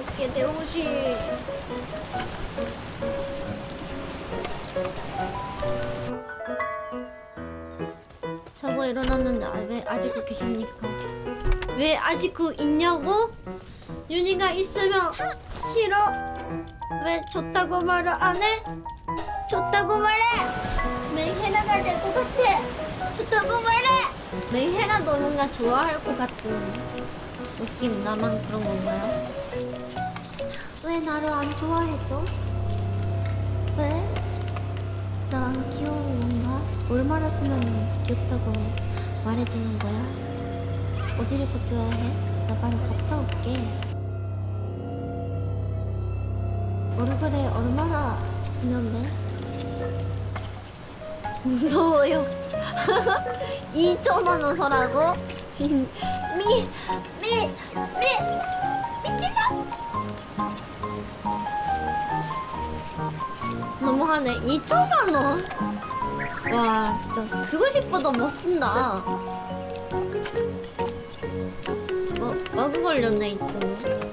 맛있게 내 옷이. 자고 일어났는데 아, 왜 아직도 그 계십니까? 왜 아직도 그 있냐고? 윤희가 있으면 싫어? 왜 좋다고 말을 안 해? 좋다고 말해! 맹해나가 될것 같아! 좋다고 말해! 맹해나 너는가 좋아할 것 같은. 웃긴 나만 그런 건가요? 왜 나를 안 좋아해줘? 왜? 나안 귀여운 건가? 얼마나 쓰면 귀엽다고 말해주는 거야? 어디를 더 좋아해? 나 빨리 갔다 올게. 얼굴에 얼마나 쓰면 돼? 무서워요. 2천만 원 서라고? 미, 미, 미, 미 너무하네. 2천만 원. 와, 진짜 쓰고 싶어도 못 쓴다. 어, 버그 걸렸네, 2천 원.